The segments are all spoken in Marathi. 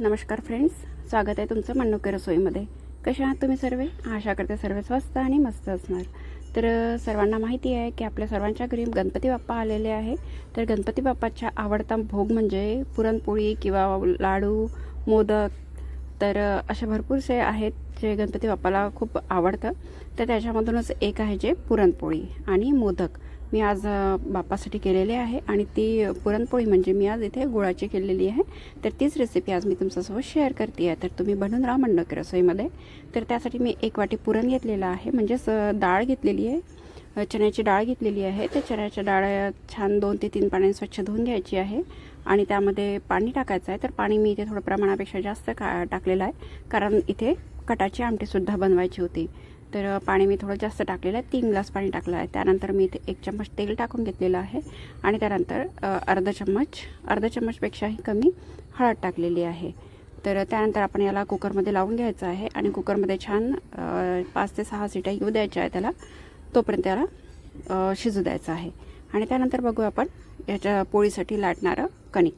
नमस्कार फ्रेंड्स स्वागत आहे तुमचं मन्नुके रसोईमध्ये. कशा आहात तुम्ही सर्व? आशा करते सर्व स्वस्त आणि मस्त असणार. तर सर्वांना माहिती आहे की आपल्या सर्वांच्या घरी गणपती बाप्पा आलेले आहे. तर गणपती बाप्पाच्या आवडता भोग म्हणजे पुरणपोळी किंवा लाडू मोदक. तर असे भरपूरसे आहेत जे गणपती बाप्पाला खूप आवडतं. तर त्याच्यामधूनच एक आहे जे पुरणपोळी आणि मोदक. मी आज बापासाठी बाप्पासाठी आहे आणि ती पुरणपोळी म्हणजे मी आज इथे गुळाची केलेली आहे. तर तीच रेसिपी आज मी तुमच्यासोबत शेअर करते आहे. तर तुम्ही बनून राहा मंडक रसोईमध्ये. तर त्यासाठी मी एक वाटी पुरण घेतलेलं आहे. म्हणजेच डाळ घेतलेली आहे. चण्याची डाळ घेतलेली आहे. त्या चण्याच्या डाळ छान दोन ते तीन पाण्याने स्वच्छ धुवून घ्यायची आहे. आणि त्यामध्ये पाणी टाकायचं आहे. तर पाणी मी इथे थोडं प्रमाणापेक्षा जास्त का टाकलेलं आहे. कारण इथे कटाची आमटीसुद्धा बनवायची होती. तर पाणी मी थोडं जास्त टाकलेलं आहे. तीन ग्लास पाणी टाकलं आहे. त्यानंतर मी इथे एक चम्मच तेल टाकून घेतलेलं आहे. आणि त्यानंतर अर्धा चम्मच अर्धा चम्मचपेक्षाही कमी हळद टाकलेली आहे. तर त्यानंतर आपण याला कुकरमध्ये लावून घ्यायचं आहे. आणि कुकरमध्ये छान पाच ते सहा सिट्या येऊ द्यायच्या आहे त्याला. तोपर्यंत त्याला शिजू द्यायचं आहे. आणि त्यानंतर बघू आपण याच्या पोळीसाठी लाटणारं कणिक.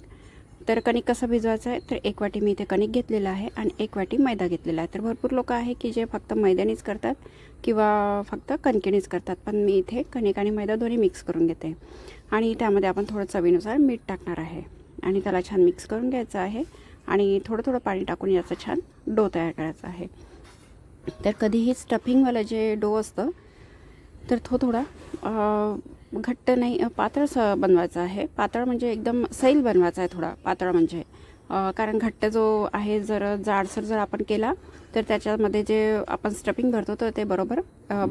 तर कणिक कसं भिजवायचं आहे? तर एक वाटी मी इथे कणिक घेतलेलं आहे आणि एक वाटी मैदा घेतलेला आहे. तर भरपूर लोक आहे की जे फक्त मैद्यानेच करतात किंवा फक्त कणकेनेच करतात. पण मी इथे कणिक आणि मैदा दोन्ही मिक्स करून घेते. आणि त्यामध्ये आपण थोडं चवीनुसार मीठ टाकणार आहे. आणि त्याला छान मिक्स करून घ्यायचं आहे. आणि थोडं थोडं पाणी टाकून याचा छान डो तयार करायचा आहे. तर कधीही स्टफिंगवालं जे डो असतं तर तो थोडा घट्ट नाही पातळ स बनवायचा आहे. पातळ म्हणजे एकदम सैल बनवायचा आहे थोडा पातळ म्हणजे. कारण घट्ट जो आहे जर जाडसर जर आपण केला तर त्याच्यामध्ये जे आपण स्टफिंग भरतो तर ते बरोबर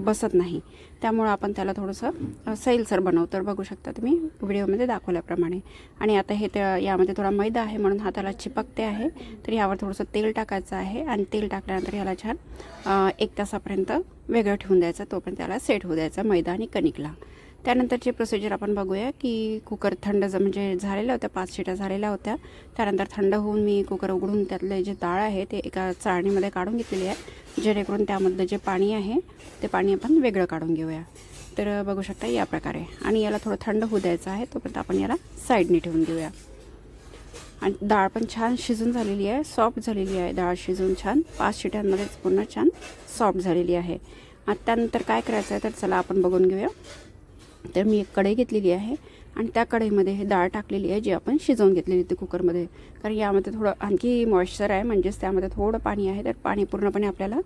बसत नाही. त्यामुळं आपण त्याला थोडंसं सैलसर बनवतो. तर बघू शकता तुम्ही व्हिडिओमध्ये दाखवल्याप्रमाणे. आणि आता हे त्या यामध्ये थोडा मैदा आहे म्हणून हाताला चिपकते आहे. तर यावर थोडंसं तेल टाकायचं आहे. आणि तेल टाकल्यानंतर याला छान एक तासापर्यंत वेगळं ठेवून द्यायचं. तोपर्यंत त्याला सेट होऊ द्यायचा मैदा आणि कणिकला. त्यानंतरची प्रोसिजर आपण बघूया की कुकर थंड ज- म्हणजे झालेल्या होत्या पाच शिट्या झालेल्या होत्या. त्यानंतर थंड होऊन मी कुकर उघडून त्यातले जे डाळ आहे ते एका चाळणीमध्ये काढून घेतलेली आहे. जेणेकरून त्यामधलं जे पाणी आहे ते पाणी आपण वेगळं काढून घेऊया. तर बघू शकता या प्रकारे. आणि याला थोडं थंड होऊ द्यायचं आहे तोपर्यंत आपण याला साईडने ठेवून घेऊया. आणि डाळ पण छान शिजून झालेली आहे सॉफ्ट झालेली आहे. डाळ शिजून छान पाच शिट्यांमध्येच पूर्ण छान सॉफ्ट झालेली आहे. आणि त्यानंतर काय करायचं आहे तर चला आपण बघून घेऊया. तर मी एक कढई घेतलेली आहे आणि त्या कढईमध्ये हे डाळ टाकलेली आहे जी आपण शिजवून घेतलेली होती कुकरमध्ये. कारण यामध्ये थोडं आणखी मॉइश्चर आहे म्हणजेच त्यामध्ये थोडं पाणी आहे तर पाणी पूर्णपणे आपल्याला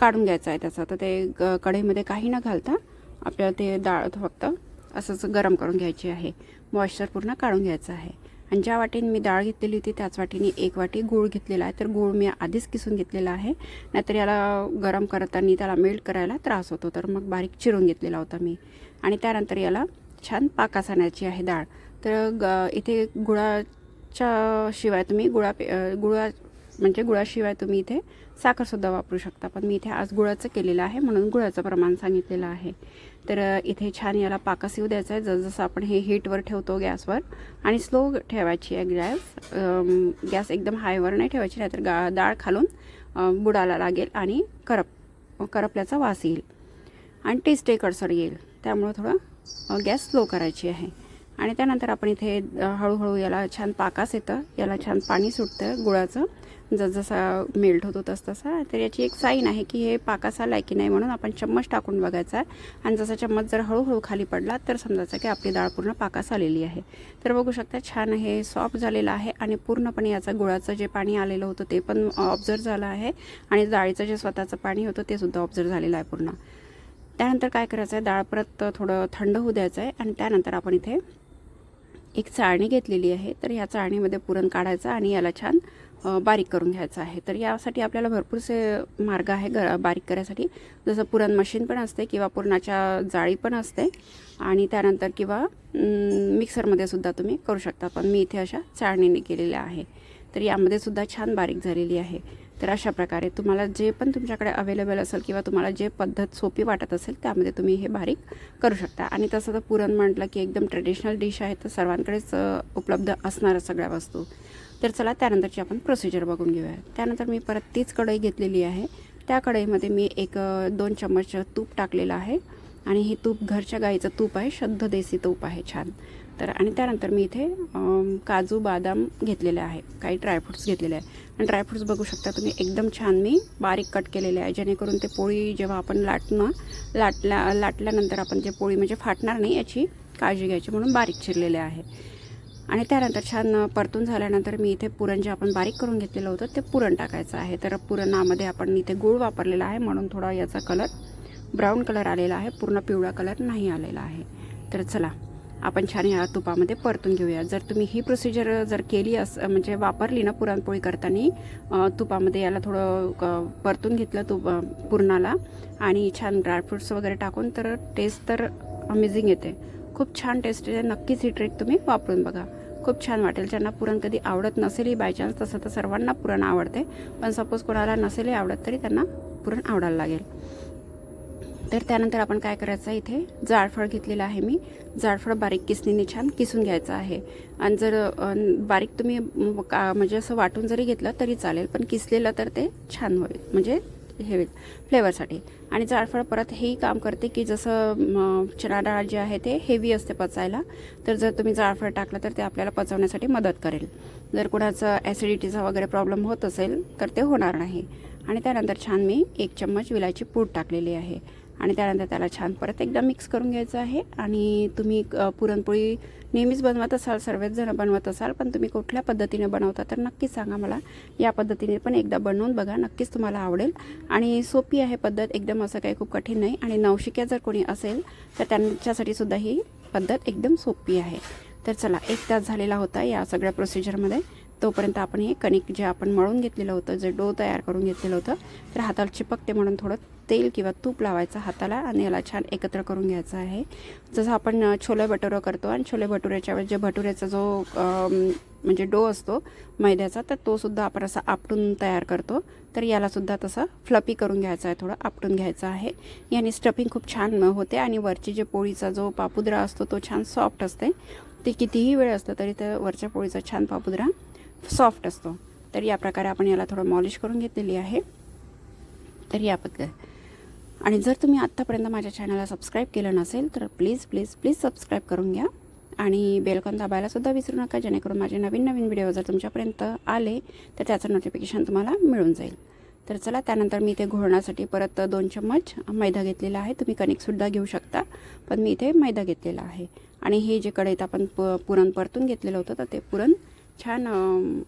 काढून घ्यायचं आहे त्याचं. तर ते ग- कढईमध्ये काही न घालता आपल्याला ते डाळ फक्त असंच गरम करून घ्यायची आहे. मॉइश्चर पूर्ण काढून घ्यायचं आहे. आणि ज्या वाटीने मी डाळ घेतलेली होती त्याच वाटीने एक वाटी गूळ घेतलेला आहे. तर गूळ मी आधीच किसून घेतलेला आहे. नाहीतर याला गरम करताना त्याला मेल्ट करायला त्रास होतो. तर मग बारीक चिरून घेतलेला होता मी. आणि त्यानंतर याला छान पाकास आणायची आहे डाळ. तर ग इथे गुळाच्या शिवाय तुम्ही गुळा गुळा म्हणजे गुळाशिवाय तुम्ही इथे साखरसुद्धा वापरू शकता. पण मी इथे आज गुळाचं केलेलं आहे म्हणून गुळाचं प्रमाण सांगितलेलं आहे. तर इथे छान याला पाकस येऊ द्यायचा आहे. जसजसं आपण हे हीटवर ठेवतो गॅसवर आणि स्लो ठेवायची आहे गॅस गॅस एकदम हायवर नाही ठेवायची नाहीतर गा डाळ खालून बुडाला लागेल आणि करप करपल्याचा वास येईल. आणि टेस्ट कडसर येईल. त्यामुळं थोडं गॅस स्लो करायची आहे. आणि त्यानंतर आपण इथे हळूहळू याला छान पाकास येतं. याला छान पाणी सुटतं गुळाचं. जसजसा मेल्ट होतो तसतसा. तर याची एक साईन आहे की हे पाकास आला आहे की नाही म्हणून आपण चम्मच टाकून बघायचा आहे. आणि जसा चम्मच जर हळूहळू खाली पडला तर समजायचं की आपली डाळ पूर्ण पाकास आलेली आहे. तर बघू शकता छान हे सॉफ्ट झालेलं आहे आणि पूर्णपणे याचं गुळाचं जे पाणी आलेलं होतं ते पण ऑब्झर्व झालं आहे. आणि डाळीचं जे स्वतःचं पाणी होतं ते सुद्धा ऑब्झर्व झालेलं आहे पूर्ण. त्यानंतर काय करायचं आहे डाळ परत थोडं थंड होऊ द्यायचं आहे आणि त्यानंतर आपण इथे एक चाळणी घेतलेली आहे. तर या चाळणीमध्ये पुरण काढायचं आणि याला छान बारीक करून घ्यायचं आहे. तर यासाठी आपल्याला भरपूरसे मार्ग आहे ग बारीक करायसाठी. जसं पुरण मशीन पण असते किंवा पुरणाच्या जाळी पण असते. आणि त्यानंतर किंवा मिक्सरमध्ये सुद्धा तुम्ही करू शकता. पण मी इथे अशा चाळणीने केलेल्या आहे. तर यामध्ये सुद्धा छान बारीक झालेली आहे. तर अशा प्रकारे तुम्हाला जे पण तुमच्याकडे अवेलेबल असेल किंवा तुम्हाला जे पद्धत सोपी वाटत असेल त्यामध्ये तुम्ही हे बारीक करू शकता. आणि तसं तर पुरण म्हटलं की एकदम ट्रेडिशनल डिश आहे तर सर्वांकडेच उपलब्ध असणारा सगळ्या वस्तू. तर चला त्यानंतरची आपण प्रोसिजर बघून घेऊया. त्यानंतर मी परत तीच कढई घेतलेली आहे. त्या कढईमध्ये मी एक दोन चम्मच तूप टाकलेलं आहे. आणि हे तूप घरच्या गाईचं तूप आहे शुद्ध देसी तूप आहे छान. तर आणि त्यानंतर मी इथे काजू बदाम घेतलेले आहे. काही ड्रायफ्रुट्स घेतलेले आहे. आणि ड्रायफ्रुट्स बघू शकता तुम्ही एकदम छान मी बारीक कट केलेले आहे. जेणेकरून ते पोळी जेव्हा आपण लाटणं लाटल्या लाटल्यानंतर आपण जे पोळी म्हणजे फाटणार नाही याची काळजी घ्यायची म्हणून बारीक चिरलेले आहे. आणि त्यानंतर छान परतून झाल्यानंतर मी इथे पुरण जे आपण बारीक करून घेतलेलं होतं ते पुरण टाकायचं आहे. तर पुरणामध्ये आपण इथे गूळ वापरलेला आहे म्हणून थोडा याचा कलर ब्राऊन कलर आलेला आहे. पूर्ण पिवळा कलर नाही आलेला आहे. तर चला आपण छान या तुपामध्ये परतून घेऊया. जर तुम्ही ही प्रोसिजर जर केली अस म्हणजे वापरली ना पुरणपोळी करताना तुपामध्ये याला थोडं क- परतून घेतलं तुप पुरणाला आणि छान ड्रायफ्रुट्स वगैरे टाकून तर टेस्ट तर अमेझिंग येते. खूप छान टेस्ट येते नक्कीच ही ट्रिक तुम्ही वापरून बघा. खूप छान वाटेल. ज्यांना पुरण कधी आवडत नसेलही बाय चान्स तसं तर सर्वांना पुरण आवडते. पण सपोज कोणाला नसेलही आवडत तरी त्यांना पुरण आवडायला लागेल. तर त्यानंतर आपण काय करायचं इथे? जाळफळ घेतलेलं आहे मी. जाळफळ बारीक किसणीने छान किसून घ्यायचं आहे. आणि जर बारीक तुम्ही का म्हणजे असं वाटून जरी घेतलं तरी चालेल पण किसलेलं तर ते छान होईल म्हणजे हे फ्लेवरसाठी. आणि जाळफळ परत हेही काम करते की जसं म, चणा डाळ जे आहे ते हेवी असते पचायला तर जर तुम्ही जाळफळ टाकलं तर ते आपल्याला पचवण्यासाठी मदत करेल. जर कुणाचं ॲसिडिटीचा वगैरे प्रॉब्लेम होत असेल तर ते होणार नाही. आणि त्यानंतर छान मी एक चम्मच विलायची पूड टाकलेली आहे. आणि त्यानंतर त्याला छान परत एकदा मिक्स करून घ्यायचं आहे. आणि तुम्ही पुरणपोळी नेहमीच बनवत असाल सर्वच जण बनवत असाल पण तुम्ही कुठल्या पद्धतीने बनवता तर नक्कीच सांगा मला. या पद्धतीने पण एकदा बनवून बघा नक्कीच तुम्हाला आवडेल. आणि सोपी आहे पद्धत एकदम असं काही खूप कठीण नाही. आणि नवशिक्या जर कोणी असेल तर त्यांच्यासाठी सुद्धा ही पद्धत एकदम सोपी आहे. तर चला एक तास झालेला होता या सगळ्या प्रोसिजरमध्ये तोपर्यंत आपण हे कणिक जे आपण मळून घेतलेलं होतं जे डो तयार करून घेतलेलं होतं तर हाताला चिपकते म्हणून थोडं तेल किंवा तूप लावायचं हाताला आणि याला छान एकत्र करून घ्यायचं आहे. जसं आपण छोले भटुरं करतो आणि छोले भटुऱ्याच्या वेळेस जे भटुऱ्याचा जो म्हणजे डो असतो मैद्याचा तर तो सुद्धा आपण असा आपटून तयार करतो. तर यालासुद्धा तसं फ्लपी करून घ्यायचं आहे थोडं आपटून घ्यायचं आहे. याने स्टफिंग खूप छान होते आणि वरची जे पोळीचा जो पापुद्रा असतो तो छान सॉफ्ट असते. ते कितीही वेळ असलं तरी त्या वरच्या पोळीचा छान पापुद्रा सॉफ्ट असतो. तर या प्रकारे आपण याला थोडं मॉलिश करून घेतलेली आहे. तर या पद्धत. आणि जर तुम्ही आत्तापर्यंत माझ्या चॅनलला सबस्क्राईब केलं नसेल तर प्लीज प्लीज प्लीज सबस्क्राईब करून घ्या. आणि बेलकॉन दाबायला सुद्धा विसरू नका जेणेकरून माझे नवीन नवीन व्हिडिओ जर तुमच्यापर्यंत आले तर त्याचं नोटिफिकेशन तुम्हाला मिळून जाईल. तर चला त्यानंतर मी इथे घोळण्यासाठी परत दोन चम्मच मैदा घेतलेला आहे. तुम्ही कणिकसुद्धा घेऊ शकता पण मी इथे मैदा घेतलेला आहे. आणि हे जे कढईत आपण प पुरण परतून घेतलेलं होतं तर ते पुरण छान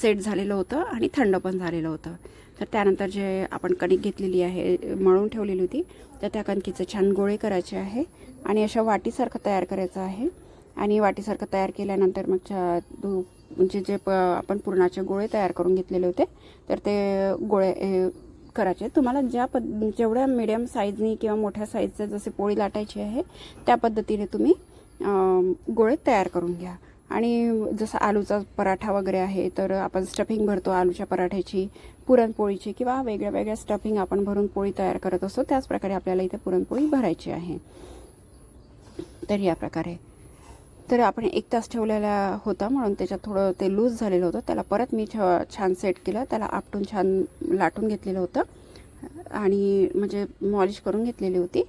सेट झालेलं होतं आणि थंड पण झालेलं होतं. तर त्यानंतर जे आपण कणिक घेतलेली आहे मळून ठेवलेली होती तर त्या कणकीचे छान गोळे करायचे आहे आणि अशा वाटीसारखं तयार करायचं आहे. आणि वाटीसारखं तयार केल्यानंतर मग च्या- दु- म्हणजे जे प आपण पुरणाचे गोळे तयार करून घेतलेले होते तर ते गोळे करायचे. तुम्हाला ज्या पद जेवढ्या मिडियम साईजनी किंवा मोठ्या साईजचे जसे पोळी लाटायची आहे त्या पद्धतीने तुम्ही गोळे तयार करून घ्या. आणि जसं आलूचा पराठा वगैरे आहे तर आपण स्टफिंग भरतो आलूच्या पराठ्याची पुरणपोळीची किंवा वेगळ्या वेगळ्या स्टफिंग आपण भरून पोळी तयार करत असतो त्याचप्रकारे आपल्याला इथे पुरणपोळी भरायची आहे. तर या प्रकारे. तर आपण एक तास ठेवलेला होता म्हणून त्याच्यात थोडं ते लूज झालेलं होतं. त्याला परत मी छ छान सेट केलं. त्याला आपटून छान लाटून घेतलेलं होतं. आणि म्हणजे मॉलिश करून घेतलेली होती.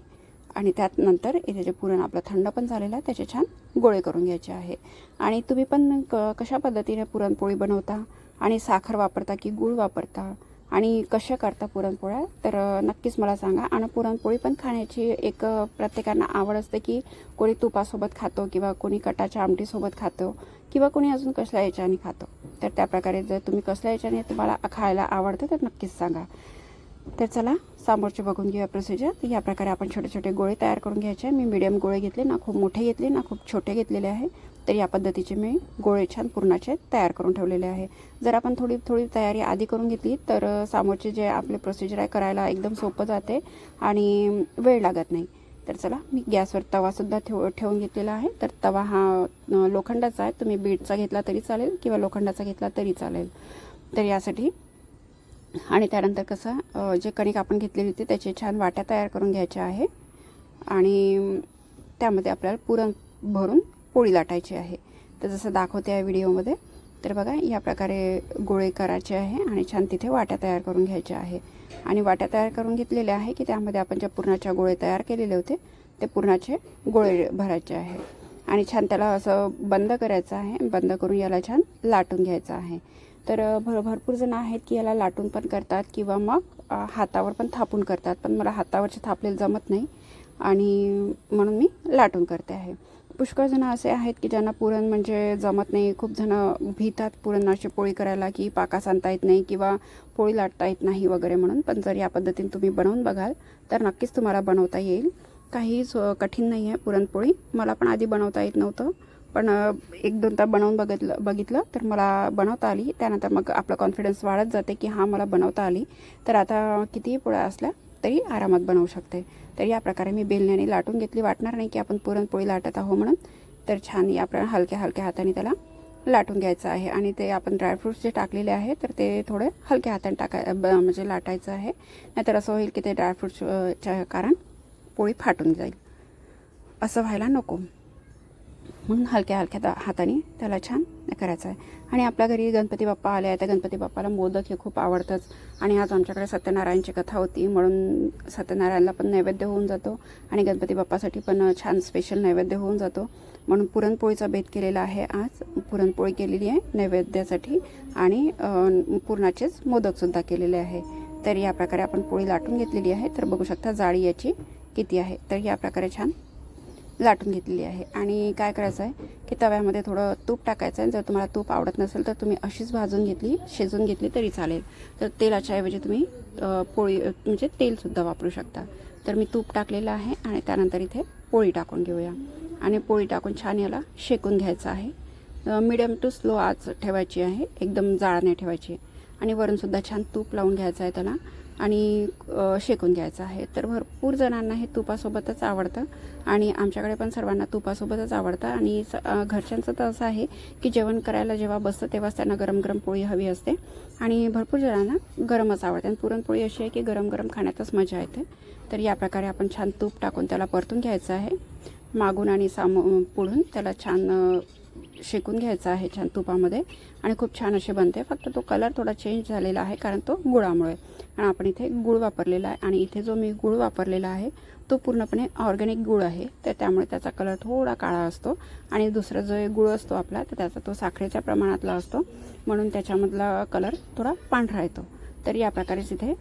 आणि त्यात नंतर इथे जे पुरण आपलं थंड पण झालेलं आहे त्याचे छान गोळे करून घ्यायचे आहे. आणि तुम्ही पण क कशा पद्धतीने पुरणपोळी बनवता? आणि साखर वापरता की गूळ वापरता? आणि कशा करता पुरणपोळ्या? तर नक्कीच मला सांगा. आणि पुरणपोळी पण खाण्याची एक प्रत्येकांना आवड असते की कोणी तुपासोबत खातो किंवा कोणी कटाच्या आमटीसोबत खातो किंवा कोणी अजून कसल्या याच्याने खातो. तर त्या प्रकारे जर तुम्ही कसल्या याच्याने तुम्हाला खायला आवडतं तर नक्कीच सांगा. तर चला समोरचे बघून घेऊया प्रोसिजर तर या प्रकारे आपण छोटे छोटे गोळे तयार करून घ्यायचे. मी मीडियम गोळे घेतले ना खूप मोठे घेतले ना खूप छोटे घेतलेले आहे. तर या पद्धतीचे मी गोळे छान पूर्णाचे तयार करून ठेवलेले आहे. जर आपण थोडी थोडी तयारी आधी करून घेतली तर समोरचे जे आपले प्रोसिजर आहे करायला एकदम सोपं जाते आणि वेळ लागत नाही. तर चला मी गॅसवर तवासुद्धा ठेव ठेवून घेतलेला आहे. तर तवा हा लोखंडाचा आहे. तुम्ही बीटचा घेतला तरी चालेल किंवा लोखंडाचा घेतला तरी चालेल. तर यासाठी आणि त्यानंतर कसं जे कणिक आपण घेतलेली होती त्याचे छान वाट्या तयार करून घ्यायच्या आहे. आणि त्यामध्ये आपल्याला पुरण भरून पोळी लाटायची आहे. तर जसं दाखवते या व्हिडिओमध्ये तर बघा या प्रकारे गोळे करायचे आहे आणि छान तिथे वाट्या तयार करून घ्यायच्या आहे. आणि वाट्या तयार करून घेतलेल्या आहे की त्यामध्ये आपण ज्या पुरणाच्या गोळे तयार केलेले होते ते पुरणाचे गोळे भरायचे आहे. आणि छान त्याला असं बंद करायचं आहे बंद करून याला छान लाटून घ्यायचं आहे. तर भर भरपूर जण आहेत की याला लाटून पण करतात किंवा मग हातावर पण थापून करतात. पण मला हातावरचे थापलेलं जमत नाही आणि म्हणून मी लाटून करते आहे. पुष्कळ जणं असे आहेत की ज्यांना पुरण म्हणजे जमत नाही. खूप जणं भीतात पुरणाची पोळी करायला की पाकास आणता येत नाही किंवा पोळी लाटता येत नाही वगैरे म्हणून. पण जर या पद्धतीने तुम्ही बनवून बघाल तर नक्कीच तुम्हाला बनवता येईल. काही कठीण नाही आहे पुरणपोळी. मला पण आधी बनवता येत नव्हतं. पण एक एक दोनदा बनवून बघितलं बघितलं तर मला बनवता आली. त्यानंतर मग आपला कॉन्फिडन्स वाढत जाते की हां मला बनवता आली. तर आता कितीही पोळ्या असल्या तरी आरामात बनवू शकते. तर या प्रकारे मी बेलण्याने लाटून घेतली. वाटणार नाही की आपण पुरणपोळी लाटत आहो म्हणून. तर छान या हलक्या हलक्या हाताने त्याला लाटून घ्यायचं आहे. आणि ते आपण ड्रायफ्रूट्स जे टाकलेले आहे तर ते थोडे हलक्या हाताने टाकाय ब- म्हणजे लाटायचं आहे. नाहीतर असं होईल की ते ड्रायफ्रूट्सच्या कारण पोळी फाटून जाईल. असं व्हायला नको. म्हणून हलक्या हलक्या दा- हाताने त्याला छान करायचं आहे आणि आपल्या घरी गणपती बाप्पा आले आहे तर गणपती बाप्पाला मोदक हे खूप आवडतंच. आणि आज आमच्याकडे सत्यनारायणची कथा होती म्हणून सत्यनारायणला पण नैवेद्य होऊन जातो. आणि गणपती बाप्पासाठी पण छान स्पेशल नैवेद्य होऊन जातो. म्हणून पुरणपोळीचा भेद केलेला आहे आज. पुरणपोळी केलेली आहे नैवेद्यासाठी. आणि पुरणाचेच मोदकसुद्धा केलेले आहे. तर या प्रकारे आपण पोळी लाटून घेतलेली आहे. तर बघू शकता जाळी याची किती आहे. तर या प्रकारे छान लाटून घेतलेली आहे. आणि काय करायचं आहे की तव्यामध्ये थोडं तूप टाकायचं आहे. जर तुम्हाला तूप आवडत नसेल तर तुम्ही अशीच भाजून घेतली शिजून घेतली तरी चालेल. तर तेलाच्या ऐवजी तुम्ही पोळी म्हणजे तेलसुद्धा वापरू शकता. तर मी तूप टाकलेलं आहे आणि त्यानंतर इथे पोळी टाकून घेऊया. आणि पोळी टाकून छान याला शेकून घ्यायचं आहे. मिडियम टू स्लो आज ठेवायची आहे. एकदम जाळ नाही ठेवायची आणि वरूनसुद्धा छान तूप लावून घ्यायचं आहे त्याला. आणि शेकून घ्यायचं आहे. तर भरपूर जणांना हे तुपासोबतच आवडतं आणि आमच्याकडे पण सर्वांना तुपासोबतच आवडतं. आणि स घरच्यांचं तर असं आहे की जेवण करायला जेव्हा बसतं तेव्हाच त्यांना गरम गरम पोळी हवी असते. आणि भरपूर जणांना गरमच आवडते. आणि पुरणपोळी अशी आहे की गरम गरम खाण्यातच मजा येते. तर या प्रकारे आपण छान तूप टाकून त्याला परतून घ्यायचं आहे. मागून आणि साम पुढून त्याला छान शेकून घ्यायचा आहे छान तुपामध्ये. आणि खूप छान असे बनते. फक्त तो कलर थोडा चेंज झालेला आहे कारण तो गुळामुळे. आणि आपण इथे गुळ वापरलेला आहे. आणि इथे जो मी गुळ वापरलेला आहे तो पूर्णपणे ऑर्गॅनिक गुळ आहे. तर त्यामुळे त्याचा कलर थोडा काळा असतो. आणि दुसरा जो गुळ असतो आपला तर त्याचा तो साखरेच्या प्रमाणातला असतो. म्हणून त्याच्यामधला कलर थोडा पांढरा येतो. तर या प्रकारेच इथे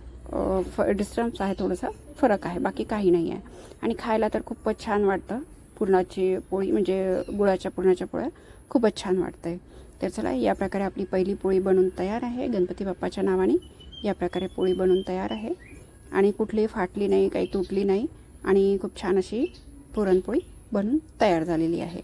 फ डिस्टन्स आहे थोडंसं फरक आहे. बाकी काही नाही आहे आणि खायला तर खूपच छान वाटतं. पुरणाची पोळी म्हणजे गुळाच्या पुरणाच्या पोळ्या खूपच छान वाटतं तर चला या प्रकारे आपली पहिली पोळी बनून तयार आहे. गणपती बाप्पाच्या नावाने या प्रकारे पोळी बनून तयार आहे. आणि कुठलीही फाटली नाही काही तुटली नाही आणि खूप छान अशी पुरणपोळी बनून तयार झालेली आहे.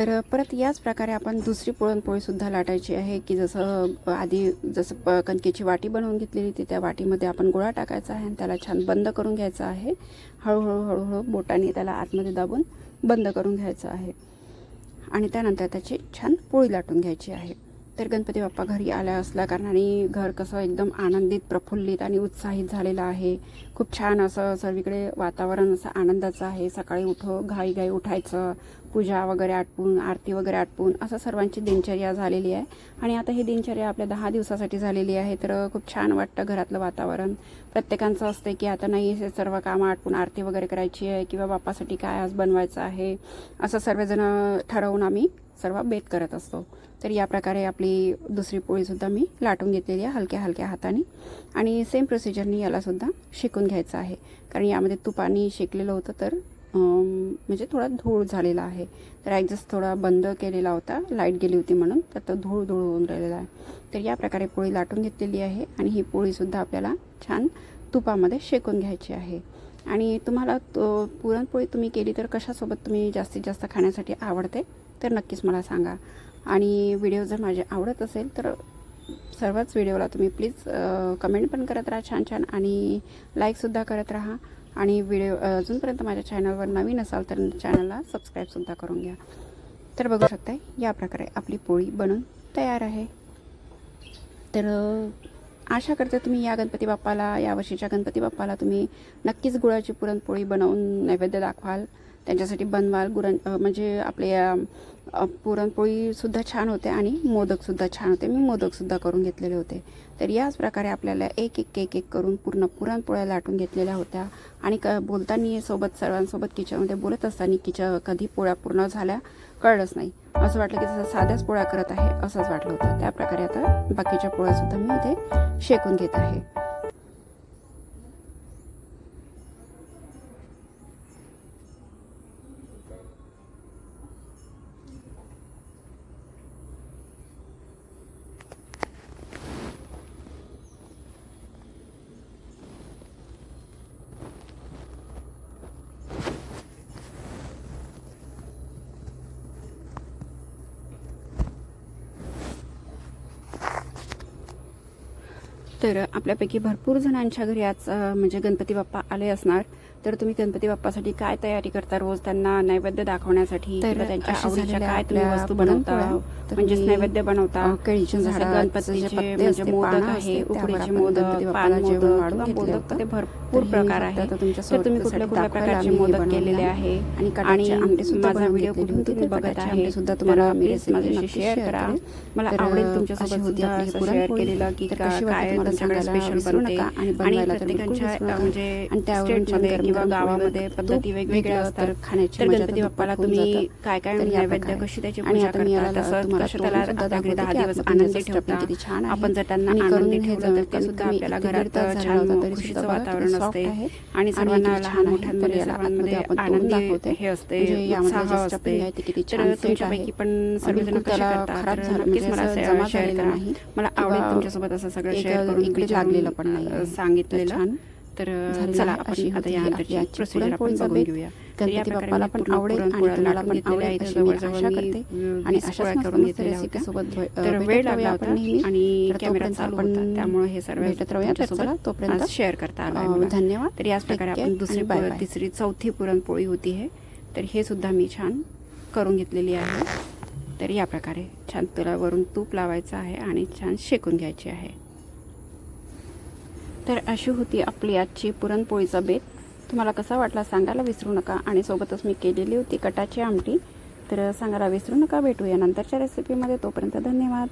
तर परत याच प्रकारे आपण दुसरी पुरणपोळीसुद्धा लाटायची आहे की जसं आधी जसं प कणकेची वाटी बनवून घेतलेली होती त्या वाटीमध्ये आपण गोळा टाकायचा आहे आणि त्याला छान बंद करून घ्यायचा आहे. हळूहळू हळूहळू बोटाने त्याला आतमध्ये दाबून बंद करून घ्यायचं आहे. आणि त्यानंतर त्याची छान पोळी लाटून घ्यायची आहे. तर गणपती बाप्पा घरी आल्या असल्या कारणाने घर कसं एकदम आनंदित प्रफुल्लित आणि उत्साहित झालेलं आहे. खूप छान असं सर्वीकडे वातावरण असं आनंदाचं आहे. सकाळी उठो घाई घाई उठायचं. पूजा वगैरे आटपून आरती वगैरे आटपून असं सर्वांची दिनचर्या झालेली आहे. आणि आता ही दिनचर्या आपल्या दहा दिवसासाठी झालेली आहे तर खूप छान वाटतं घरातलं वातावरण. प्रत्येकाचं असतं की आता नाही हे सर्व कामं आटपून आरती वगैरे करायची आहे किंवा बाप्पासाठी काय आज बनवायचं आहे असं सर्वजण ठरवून आम्ही सर्व बेत करत असतो. तर या प्रकारे आपली दुसरी पोळीसुद्धा मी लाटून घेतलेली आहे हलक्या हलक्या हाताने. आणि सेम प्रोसिजरनी यालासुद्धा शिकून घ्यायचं आहे. कारण यामध्ये तुपानी शेकलेलं होतं तर म्हणजे थोडा धूळ झालेला आहे. तर ॲडजस्ट थोडा बंद केलेला होता. लाइट गेली होती म्हणून. तर तो धूळ धूळ होऊन राहिलेला आहे. तर या प्रकारे पोळी लाटून घेतलेली आहे आणि ही पोळीसुद्धा आपल्याला छान तुपामध्ये शेकून घ्यायची आहे. आणि तुम्हाला तो पुरणपोळी तुम्ही केली तर कशासोबत तुम्ही जास्तीत जास्त खाण्यासाठी आवडते तर नक्कीच मला सांगा. आणि व्हिडिओ जर माझे आवडत असेल तर सर्वच व्हिडिओला तुम्ही प्लीज कमेंट पण करत राहा छान छान. आणि लाईकसुद्धा करत राहा. आणि व्हिडिओ अजूनपर्यंत माझ्या चॅनलवर नवीन असाल तर चॅनलला सबस्क्राईबसुद्धा करून घ्या. तर बघू शकता या प्रकारे आपली पोळी बनून तयार आहे. तर आशा करते तुम्ही या गणपती बाप्पाला या वर्षीच्या गणपती बाप्पाला तुम्ही नक्कीच गुळाची पुरणपोळी बनवून नैवेद्य दाखवाल. त्यांच्यासाठी बनवाल गुरण म्हणजे आपले पुरणपोळीसुद्धा छान होते आणि मोदकसुद्धा छान होते. मी मोदकसुद्धा करून घेतलेले होते. तर याच प्रकारे आपल्याला एक एक एक एक करून पूर्ण पुरणपोळ्या लाटून घेतलेल्या होत्या. आणि क बोलताना सोबत सर्वांसोबत किचनमध्ये बोलत असताना किचन कधी पोळ्या पूर्ण झाल्या कळलंच नाही. असं वाटलं की जसं साध्याच पोळ्या करत आहे असंच वाटलं होतं. त्या प्रकारे आता बाकीच्या पोळ्यासुद्धा मी इथे शेकून घेत आहे. तर आपल्यापैकी भरपूर जणांच्या घरी आज म्हणजे गणपती बाप्पा आले असणार. तर तुम्ही गणपती बाप्पासाठी काय तयारी करता रोज त्यांना नैवेद्य दाखवण्यासाठी तर किंवा त्यांच्या आवडीच्या काय तुम्ही वस्तू बनवता पुरणपोळ्या, तर म्हणजेच मी, नैवेद्य बनवता गणपतीचे म्हणजे मोदक आहे उकडीचे मोदक पान मोदक मोदक. ते भरपूर प्रकार आहे तर तुम्ही कुठल्या कुठल्या प्रकारचे मोदक केलेले आहे. आणि माझा व्हिडिओ कुठून. तुम्ही बघत आहे सुद्धा तुम्हाला माझ्याशी शेअर करा. मला आवडेल तुमच्यासोबत होती सुद्धा. शेअर केलेलं की काय तुमच्याकडे स्पेशल नका आणि प्रत्येकांच्या. म्हणजे स्टेटमध्ये किंवा गावामध्ये पद्धती वेगवेगळ्या वेगळं असतात खाण्याची गणपती बाप्पाला तुम्ही. काय काय नैवेद्य प्रकारे. कशी त्याची आणि पूजा करता तसं कसं त्याला दहा दिवस आनंदी ठेवता छान. आपण जर त्यांना आनंदी करून ठेवलं तर ते सुद्धा आपल्याला घरात छान खुशीचं वातावरण असते. आणि सर्वांना लहान. मोठ्यांमध्ये सर्वांमध्ये आनंदी. हे असते म्हणजे उत्साह असते तर तुमच्यापैकी. पण सर्वजण कसे करतात नक्कीच म्हणजे मला शेअर करा. मला आवडेल तुमच्यासोबत असं सगळं शेअर करून लागलेलं पण. सांगितलेलं तर चला. अशी आपण आता या आजची प्रोसिजर आपण बघून. घेऊया गणपती बाप्पाला पण आवडेल आणि तुम्हाला पण आवडेल. अशी मी आशा करते. आणि मस्त करून घेतलेल्या. सोबत तर वेळ लागला होता. आणि कॅमेरा चालू होता त्यामुळे हे सर्व भेटत राहूया. तुमच्यासोबत तोपर्यंत शेअर करता आलं. धन्यवाद. तर याच प्रकारे आपण दुसरी. तिसरी चौथी पुरणपोळी होती आहे तर हे सुद्धा मी छान करून घेतलेली आहे तर या प्रकारे छान त्याला वरून तूप लावायचं आहे आणि छान शेकून घ्यायची आहे तर अशी होती आपली आजची पुरणपोळीचा बेत. तुम्हाला कसा वाटला सांगायला विसरू नका आणि सोबतच मी केलेली होती कटाची आमटी. तर सांगायला विसरू नका भेटूया नंतरच्या रेसिपीमध्ये तोपर्यंत धन्यवाद.